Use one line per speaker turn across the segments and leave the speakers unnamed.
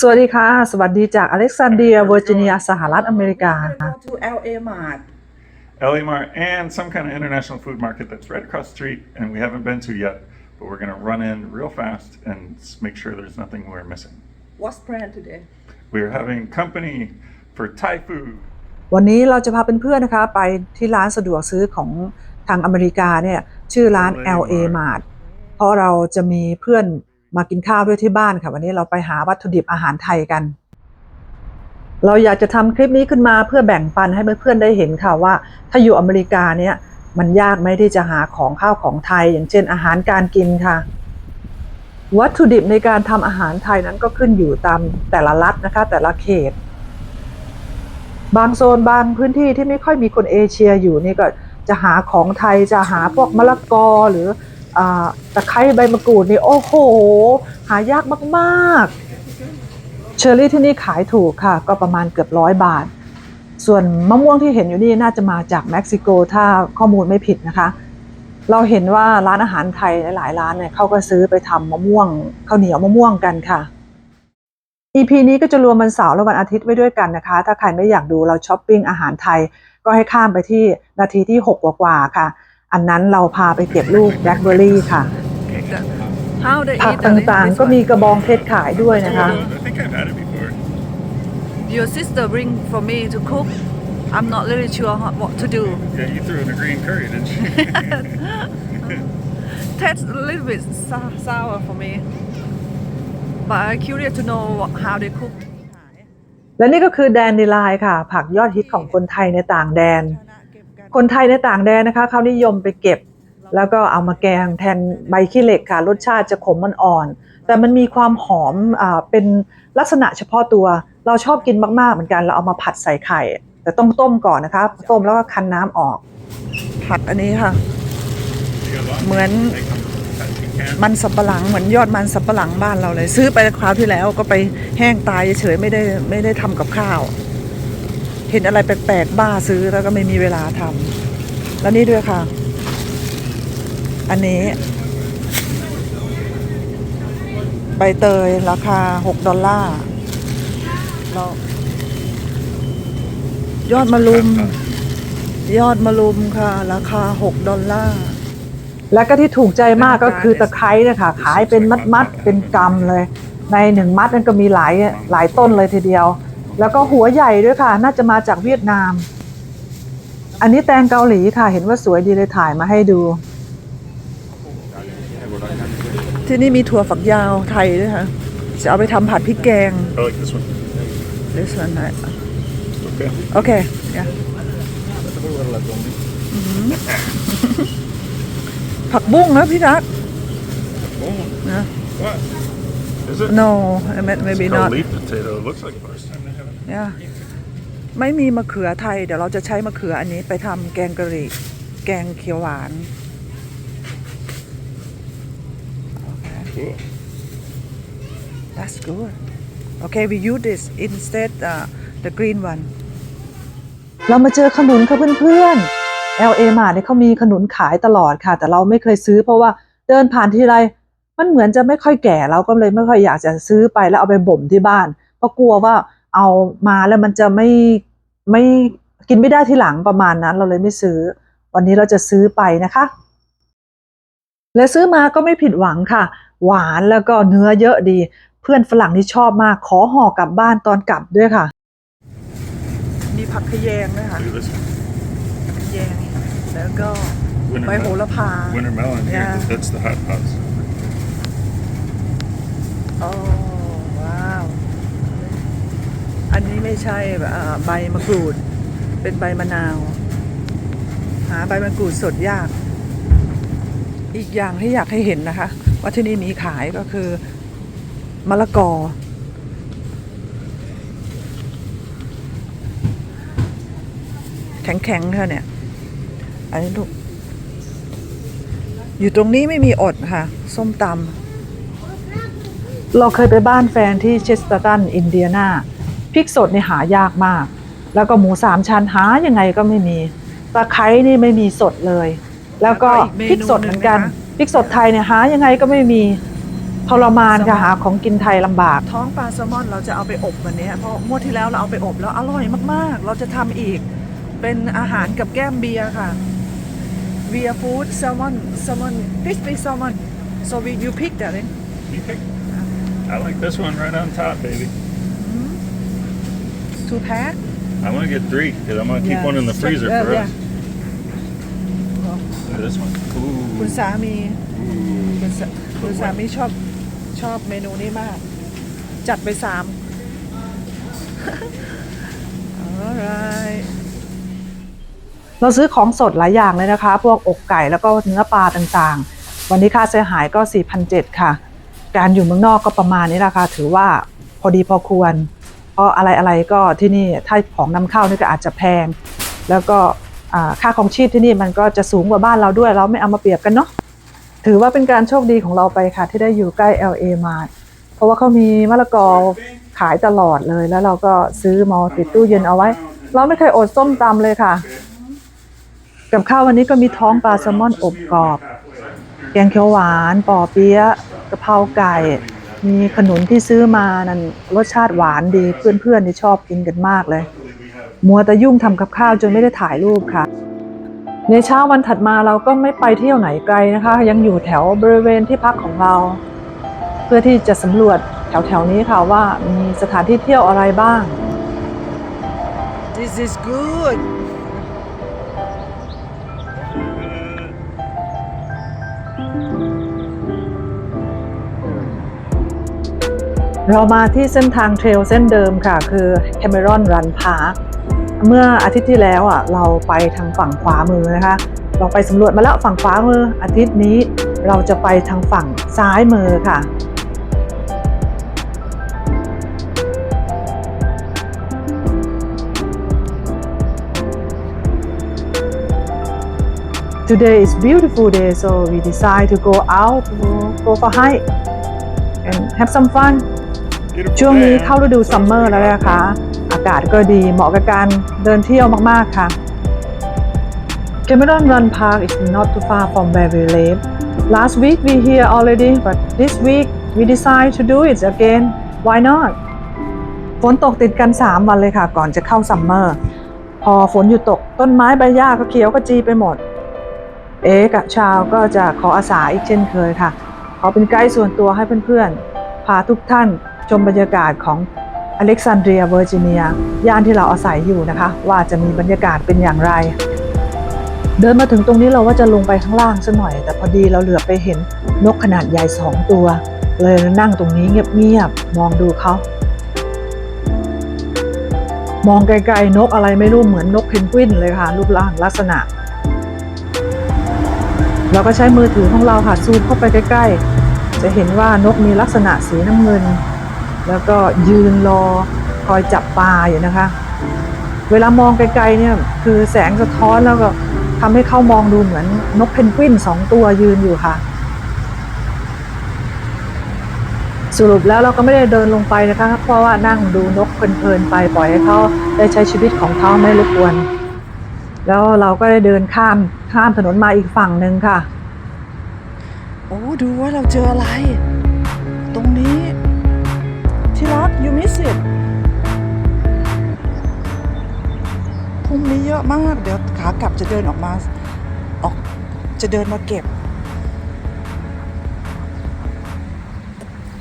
สวัสดีค่ะ สวัสดีจากอเล็กซานเดรียเวอร์จิเนียสหรัฐอเมริกา
go to LA Mart.
LA Mart and some kind of international food market that's right across the street and we haven't been to yet, but we're going to run in real fast and s- make sure there's nothing we're missing.
What's planned today?
We're having company for Thai food.
วันนี้เราจะพาเพื่อนๆนะคะ ไปที่ร้านสะดวกซื้อของทางอเมริกาเนี่ยชื่อร้าน LA Mart เพราะเราจะมีเพื่อน มากินข้าวด้วยที่บ้านค่ะ วันนี้เราไปหาวัตถุดิบอาหารไทยกัน เราอยากจะทำคลิปนี้ขึ้นมาเพื่อแบ่งปันให้เพื่อนๆได้เห็นค่ะว่า ถ้าอยู่อเมริกาเนี่ยมันยากไหมที่จะหาของข้าวของไทย อย่างเช่นอาหารการกินค่ะ วัตถุดิบในการทำอาหารไทยนั้นก็ขึ้นอยู่ตามแต่ละรัฐนะคะ แต่ละเขต บางโซนบางพื้นที่ที่ไม่ค่อยมีคนเอเชียอยู่นี่ก็จะหาของไทยจะหาพวกมะละกอหรือ ตะไคร้ใบมะกรูดนี่โอ้โห หายากมากๆ เชอร์รี่ที่นี่ขายถูกค่ะ ก็ประมาณเกือบร้อยบาท ส่วนมะม่วงที่เห็นอยู่นี่น่าจะมาจากเม็กซิโกถ้าข้อมูลไม่ผิดนะคะ เราเห็นว่าร้านอาหารไทยหลายร้านเนี่ยเขาก็ซื้อไปทำมะม่วงข้าวเหนียวมะม่วงกันค่ะ EP นี้ก็จะรวมวันเสาร์และวันอาทิตย์ไว้ด้วยกันนะคะ ถ้าใครไม่อยากดูเราช้อปปิ้งอาหารไทยก็ให้ข้ามไปที่นาทีที่ 6 กว่าๆค่ะ อันนั้นเราพาไปเก็บลูกแบล็คเบอร์รี่ค่ะ
How they
ผัก
eat
ต
the ่า
ง
this
ๆก็
one?
มีกระบองเพชรขายด้วยนะคะ
I think I've had it before.
Your sister bring for me to cook. I'm not really sure how, what to do.
Yeah, you threw in a green curry, didn't you?
Tastes a little bit sou- sour for me. But I'm curious to know what, how they cook.
และนี่ก็คือแดนดีไลน์ค่ะ ผักยอดฮิตของคนไทยในต่างแดน คนไทยในต่างแดนนะคะเขานิยมไปเก็บ แล้วก็เอามาแกงแทนใบขี้เหล็กค่ะ รสชาติจะขมมันอ่อน แต่มันมีความหอมอ่าเป็นลักษณะเฉพาะตัว เราชอบกินมากๆเหมือนกัน เราเอามาผัดใส่ไข่ แต่ต้องต้มก่อนนะคะ ต้มแล้วก็คั้นน้ำออก ผักอันนี้ค่ะ เหมือนมันสับปะหลังเหมือนยอดมันสับปะหลังบ้านเราเลย ซื้อไปคราวที่แล้วก็ไปแห้งตายเฉยๆไม่ได้ไม่ได้ทำกับข้าว เห็นอะไรแปลกๆบ้าซื้อแล้วก็ไม่มีเวลาทำแล้วนี่ด้วยค่ะ อันนี้ ใบเตยราคา 6 ดอลลาร์แล้วยอดมะลุม ยอดมะลุมค่ะ ราคา 6 ดอลลาร์แล้วก็ที่ถูกใจมากก็คือตะไคร้นะคะขายเป็นมัดๆเป็นกำเลย ในหนึ่งมัดนั้นก็มีหลายหลายต้นเลยทีเดียว แล้วก็หัวใหญ่ด้วยค่ะ น่าจะมาจากเวียดนาม อันนี้แตงเกาหลีค่ะ เห็นว่าสวยดีเลยถ่ายมาให้ดู ที่นี่มีถั่วฝักยาวไทยด้วยค่ะ จะเอาไปทำผัดพริกแกง
I like this one.
this one right
Okay.
โอเค yeah ผักบุ้งนะพี่รัก
Oh,
นะ
what? Is it?
no I meant maybe
It's called
not
leaf potato. It looks like the first time they have it.
เนี่ยไม่มีมะเขือไทย เดี๋ยวเราจะใช้มะเขืออันนี้ไปทำแกงกะหรี่ แกงเขียวหวาน
Cool.
That's good Okay we use this instead uh, the green one เรามาเจอขนุนค่ะเพื่อนๆ LA มาเนี่ยเขามีขนุนขายตลอดค่ะ แต่เราไม่เคยซื้อเพราะว่าเดินผ่านทีไรมันเหมือนจะไม่ค่อยแก่เราก็เลยไม่ค่อยอยากจะซื้อไปแล้วเอาไปบ่มที่บ้านเพราะกลัวว่า เอามาแล้วมันจะไม่ไม่กินไม่ได้ทีหลังประมาณนั้น เราเลยไม่ซื้อ วันนี้เราจะซื้อไปนะคะ และซื้อมาก็ไม่ผิดหวังค่ะ หวานแล้วก็เนื้อเยอะดี เพื่อนฝรั่งที่ชอบมาก ขอห่อกลับบ้านตอนกลับด้วยค่ะ มีผักขยงด้วยค่ะ
Look at this one.
ขยงแล้วก็
Winter
ใบโห
melon.
ระพา
Winter melon here.
Yeah.
That's the hot pots.
โอ้ว้าว อันนี้ไม่ใช่ใบมะกรูด เป็นใบมะนาว หาใบมะกรูดสดยาก อีกอย่างที่อยากให้เห็นนะคะ ว่าที่นี่มีขายก็คือมะละกอ แข็งๆค่ะเนี่ย อันนี้ลูกอยู่ตรงนี้ไม่มีอดค่ะ ส้มตำเราเคยไปบ้านแฟนที่เชสเตอร์ตัน อินเดียนา พริกสดนี่หายากมาก แล้วก็หมูสามชั้นหายังไงก็ไม่มีตะไคร้นี่ไม่มีสดเลย แล้วก็
แล้วก็อีกเมนู
พริกสดเหมือนกัน
หนึ่งนะคะ
พริกสดไทยเนี่ยหายังไงก็ไม่มีทรมานค่ะหาของกินไทยลำบาก
ท้องปลาแซลมอนเราจะเอาไปอบวันนี้เพราะงวดที่แล้วเราเอาไปอบแล้วอร่อยมากๆ เราจะทำอีกเป็นอาหารกับแก้มเบียร์ค่ะ เบียร์ฟู้ดแซลมอนแซลมอน fish fish salmon so we you pick that eh?
You pick. I like this one right on top, baby.
Two pack
I want to get three because I'm going to keep
Yeah.
one in the freezer
Yeah,
for
yeah.
us. Look at this one.
คุณ
Ooh.
สามี
Ooh.
คุณสาคุณสามีชอบชอบเมนูนี้มาก จัดไปสาม alright
เราซื้อของสดหลายอย่างเลยนะคะ พวกอกไก่แล้วก็เนื้อปลาต่างๆ วันนี้ค่าเสียหายก็ 4,700 ค่ะ การอยู่เมืองนอกก็ประมาณนี้แหละค่ะ ถือว่าพอดีพอควร เพราะอะไรๆก็ที่นี่ถ้าของนำเข้านี่ก็อาจจะแพง แล้วก็ค่าของชีพที่นี่มันก็จะสูงกว่าบ้านเราด้วย เราไม่เอามาเปรียบกันเนาะถือว่าเป็นการโชคดีของเราไปค่ะ ที่ได้อยู่ใกล้ LA มา เพราะว่าเขามีมะละกอขายตลอดเลยแล้วเราก็ซื้อมาติดตู้เย็นเอาไว้ เราไม่เคยอดส้มตำเลยค่ะ กับข้าววันนี้ก็มีท้องปลาแซลมอนอบกรอบ แกงเขียวหวาน ปอเปี๊ยะกะเพราไก่ มีขนุนที่ซื้อมานั่นรสชาติหวานดีเพื่อนๆที่ชอบกินกันมากเลย มัวแต่ยุ่งทำกับข้าวจนไม่ได้ถ่ายรูปค่ะ ในเช้าวันถัดมาเราก็ไม่ไปเที่ยวไหนไกลนะคะ ยังอยู่แถวบริเวณที่พักของเรา เพื่อที่จะสำรวจแถวๆนี้ค่ะว่ามีสถานที่เที่ยวอะไรบ้าง
this is good
เรามาที่เส้นทางเทรลเส้นเดิมค่ะ คือ Cameron Run Park เมื่ออาทิตย์ที่แล้วอะเราไปทางฝั่งขวามือนะคะ เราไปสำรวจมาแล้วฝั่งขวามือ อาทิตย์นี้เราจะไปทางฝั่งซ้ายมือค่ะ Today is beautiful day so we decide to go out go for hike and have some fun ช่วงนี้
day, huh?
เข้าฤดูซัมเมอร์แล้วนะคะ อากาศก็ดีเหมาะกับการเดินเที่ยวมาก ๆ ค่ะ Cameron Run Park is not too far from where we live. Last week we here already, but this week we decide to do it again. Why not? ฝนตกติดกัน 3 วันเลยค่ะ ก่อนจะเข้าซัมเมอร์ พอฝนหยุดตกต้นไม้ใบหญ้าก็เขียวก็จีไปหมด เอ๊กับชาวก็จะขออาสาอีกเช่นเคยค่ะขอเป็นไกด์ส่วนตัวให้เพื่อนๆ พาทุกท่าน ชมบรรยากาศของอเล็กซานเดรียเวอร์จิเนียย่านที่เราอาศัยอยู่นะคะ ว่าจะมีบรรยากาศเป็นอย่างไร เดินมาถึงตรงนี้เราว่าจะลงไปข้างล่างสักหน่อย แต่พอดีเราเหลือไปเห็นนกขนาดใหญ่สองตัว เลยนั่งตรงนี้เงียบๆมองดูเขามองไกลๆนกอะไรไม่รู้เหมือนนกเพนกวินเลยค่ะ รูปร่างลักษณะ เราก็ใช้มือถือของเราค่ะซูมเข้าไปใกล้ๆ จะเห็นว่านกมีลักษณะสีน้ำเงิน แล้วก็ยืนรอคอยจับปลาอยู่นะคะ เวลามองไกลๆเนี่ยคือแสงสะท้อนแล้วก็ทำให้เขามองดูเหมือนนกเพนกวินสองตัวยืนอยู่ค่ะ สรุปแล้วเราก็ไม่ได้เดินลงไปนะคะ เพราะว่านั่งดูนกเพลินๆไปปล่อยให้เขาได้ใช้ชีวิตของเขาไม่รบกวน แล้วเราก็ได้เดินข้ามข้ามถนนมาอีกฝั่งหนึ่งค่ะ
โอ้ดูว่าเราเจออะไร ตรงนี้ ที่รัก you miss it พุ่มนี้เยอะมาก เดี๋ยวขากลับจะเดินออกมา ออกจะเดินมาเก็บ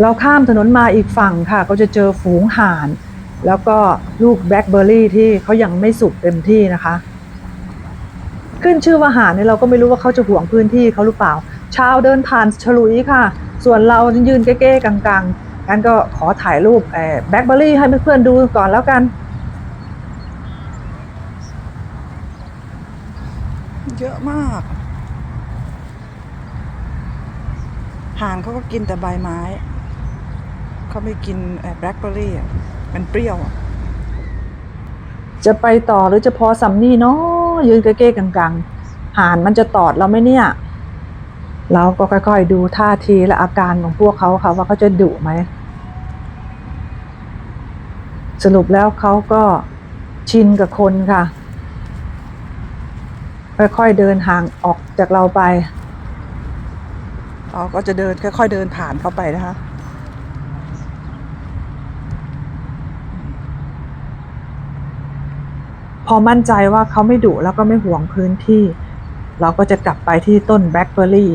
เราข้ามถนนมาอีกฝั่งค่ะ ก็จะเจอฝูงห่าน แล้วก็ลูกแบล็คเบอร์รี่ที่เขายังไม่สุกเต็มที่นะคะ ขึ้นชื่อว่าห่านเนี่ยเราก็ไม่รู้ว่าเขาจะห่วงพื้นที่เขาหรือเปล่า ชาวเดินผ่านฉลุยค่ะ ส่วนเรายืนเก้ๆกังๆ งั้นก็ขอถ่ายรูปแบล็คเบอร์รี่ให้เพื่อนๆดูก่อนแล้วกัน
เยอะมาก ห่านเขาก็กินแต่ใบไม้ เขาไม่กินแบล็คเบอร์รี่อะ มันเปรี้ยวอะ
จะไปต่อหรือจะพอสัมนี่เนาะยืนเก้ๆกังๆ ห่านมันจะตอดเราไหมเนี่ย เราก็ค่อยๆ ดูท่าทีและอาการของพวกเขาค่ะว่าเขาจะดุไหม สรุปแล้วเขาก็ชินกับคนค่ะ ค่อยๆเดินห่างออกจากเราไป
เราก็จะเดินค่อยๆเดินผ่านเข้าไปนะคะ
พอมั่นใจว่าเขาไม่ดุแล้วก็ไม่ห่วงพื้นที่ เราก็จะกลับไปที่ต้นแบล็คเบอร์รี่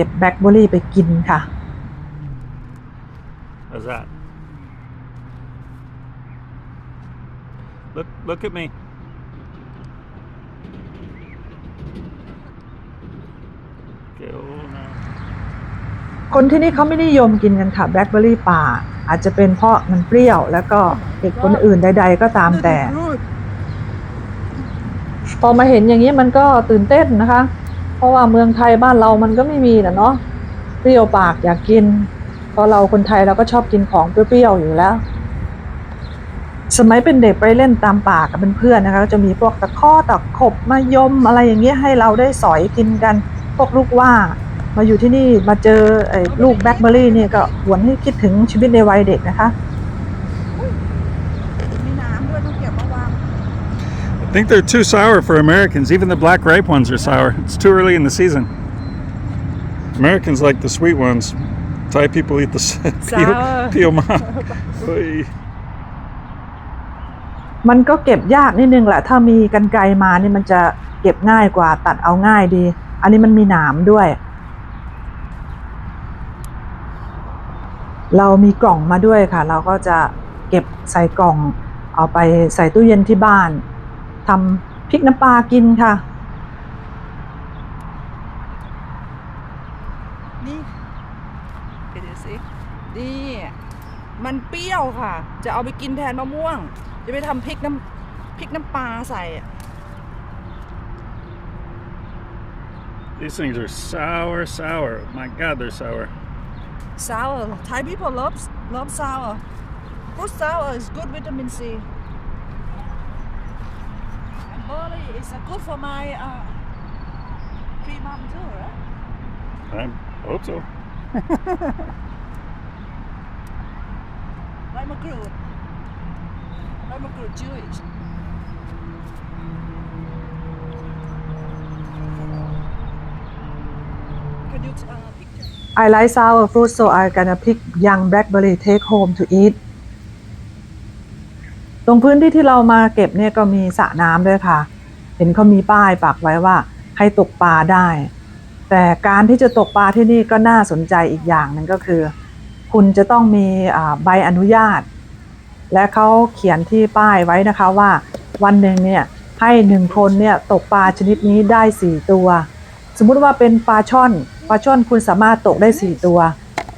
ก็บแบล็คเบอร์รี่ไปกินค่ะ
How's that? Look, look at me. Okay, oh no.
คนที่นี่เขาไม่นิยมกินกันค่ะแบล็คเบอร์รี่ป่า อาจจะเป็นเพราะมันเปรี้ยว แล้วก็เหตุผลอื่นใด ๆ ก็ตามแต่ พอมาเห็นอย่างนี้มันก็ตื่นเต้นนะคะ เพราะว่าเมืองไทยบ้านเรามันก็ไม่มีนะเนาะเปรี้ยวปากอยากกิน เพราะเราคนไทยเราก็ชอบกินของเปรี้ยวๆอยู่แล้ว สมัยเป็นเด็กไปเล่นตามป่ากับเพื่อนๆนะคะก็จะมีพวกตะข้อตะขบมายมอะไรอย่างเงี้ยให้เราได้สอยกินกัน พวกลูกว่ามาอยู่ที่นี่มาเจอไอ้ลูกแบล็คเบอร์รี่นี่ก็หวนให้คิดถึงชีวิตในวัยเด็กนะคะ
มีน้ำด้วยต้องเก็บมาวาง
I think they're too sour for Americans. Even the black ripe ones are sour. It's too early in the season. Americans like the sweet ones. Thai people eat the s- peel,
Sour.
peel ma. Oy.
มันก็เก็บยากนิดนึงแหละ ถ้ามีกันไกรมานี่มันจะเก็บง่ายกว่าตัดเอาง่ายดี อันนี้มันมีหนามด้วย เรามีกล่องมาด้วยค่ะ เราก็จะเก็บใส่กล่อง เอาไปใส่ตู้เย็นที่บ้าน ทำพริกน้ำปลากินค่ะ
นี่เดี๋ยวสินี่ มันเปรี้ยวค่ะ จะเอาไปกินแทนมะม่วง จะไปทำพริกน้ำพริกน้ำปลาใส่อะ
These things are sour, sour. My God, they're sour.
sour Thai people love love sour fruit sour is good vitamin C and barley is uh, good for my uh, three mom too right
I hope so.
ใบมะกรูดใบมะกรูด Jewish Can you uh, picture
I like sour fruit so I gonna pick young blackberry take home to eat ตรงพื้นที่ที่เรามาเก็บเนี่ยก็มีสระน้ำด้วยค่ะ เห็นเขามีป้ายปักไว้ว่าให้ตกปลาได้ แต่การที่จะตกปลาที่นี่ก็น่าสนใจอีกอย่างหนึ่งก็คือ คุณจะต้องมีใบอนุญาต และเขาเขียนที่ป้ายไว้นะคะว่าวันหนึ่งเนี่ยให้หนึ่งคนเนี่ยตกปลาชนิดนี้ได้สี่ตัว สมมุติว่าเป็นปลาช่อนปลาช่อนคุณสามารถตกได้4ตัว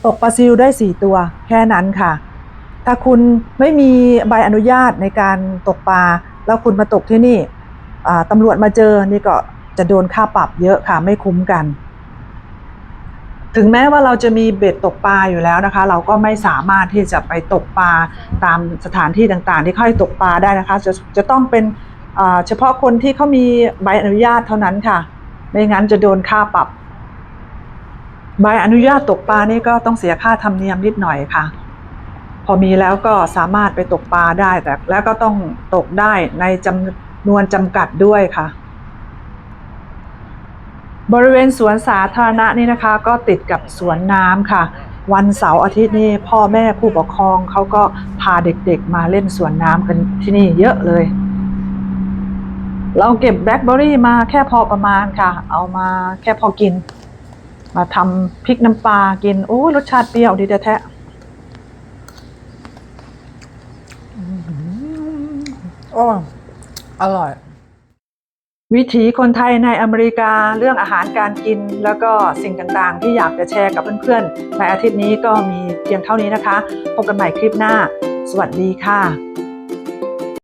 ตกปลาซิวได้4ตัว แค่นั้นค่ะ ถ้าคุณไม่มีใบอนุญาตในการตกปลาแล้วคุณมาตกที่นี่ ตำรวจมาเจอนี่ก็จะโดนค่าปรับเยอะค่ะไม่คุ้มกัน ถึงแม้ว่าเราจะมีเบ็ดตกปลาอยู่แล้วนะคะ เราก็ไม่สามารถที่จะไปตกปลาตามสถานที่ต่างๆ ที่เขาให้ตกปลาได้นะคะ จะจะต้องเป็นเฉพาะคนที่เขามีใบอนุญาตเท่านั้นค่ะ ไม่งั้นจะโดนค่าปรับ ใบอนุญาตตกปลานี่ก็ต้องเสียค่าธรรมเนียมนิดหน่อยค่ะ พอมีแล้วก็สามารถไปตกปลาได้แต่แล้วก็ต้องตกได้ในจำ นวนจำกัดด้วยค่ะ บริเวณสวนสาธารณะนี่นะคะ ก็ติดกับสวนน้ำค่ะ วันเสาร์อาทิตย์นี่พ่อแม่ผู้ปกครองเขาก็พาเด็กๆมาเล่นสวนน้ำกันที่นี่เยอะเลย เราเก็บแบล็คเบอร์รี่มาแค่พอประมาณค่ะ เอามาแค่พอกิน มาทำพริกน้ำปลากิน โอ้รสชาติเปรี้ยวดีแท้ๆ
โอ้ อร่อย
วิถีคนไทยในอเมริกาเรื่องอาหารการกิน แล้วก็สิ่งต่างๆ ที่อยากจะแชร์กับเพื่อนๆ ในอาทิตย์นี้ก็มีเพียงเท่านี้นะคะ พบกันใหม่คลิปหน้า สวัสดีค่ะ